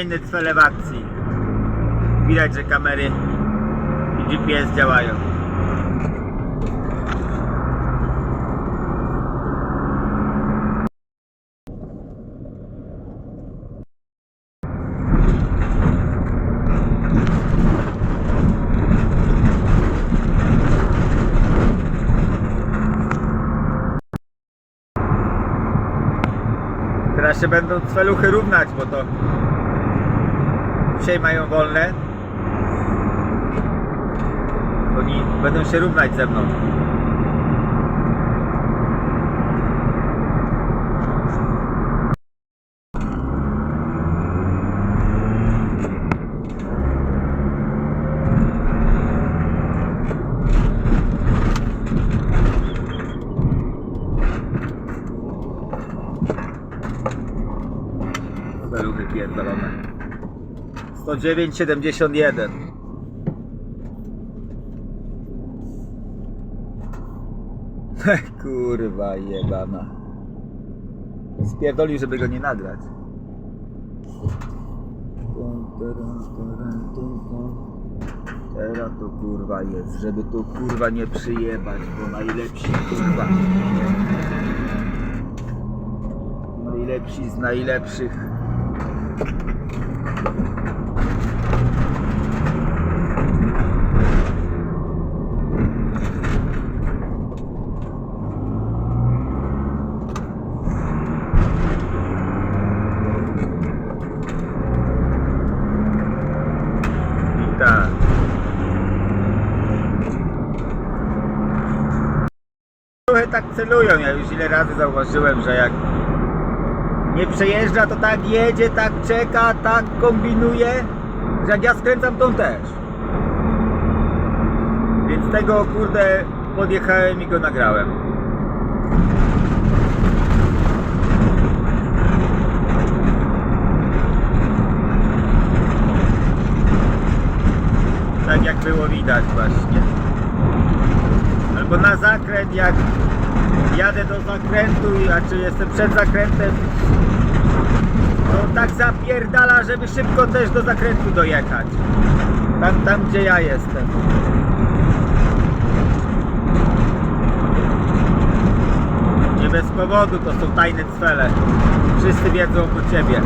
Cele w akcji. Widać, że kamery i GPS działają. Teraz się będą cweluchy równać, bo to dzisiaj mają wolne. Oni będą się równać ze mną. Cweluchy pierdolone. 109,71 Kurwa jebana. Spierdolił, żeby go nie nagrać. Teraz to kurwa jest, żeby tu kurwa nie przyjebać, bo najlepsi kurwa. Najlepsi z najlepszych. I tak. Trochę tak celują, ja już ile razy zauważyłem, że jak nie przejeżdża, to tak jedzie, tak czeka, tak kombinuje, że jak ja skręcam, to on też. Więc tego kurde podjechałem i go nagrałem. Tak jak było widać właśnie. Albo na zakręt jak jadę do zakrętu, a czy jestem przed zakrętem, to tak zapierdala, żeby szybko też do zakrętu dojechać. Tam, tam gdzie ja jestem. Nie bez powodu to są tajne cele. Wszyscy wiedzą po ciebie.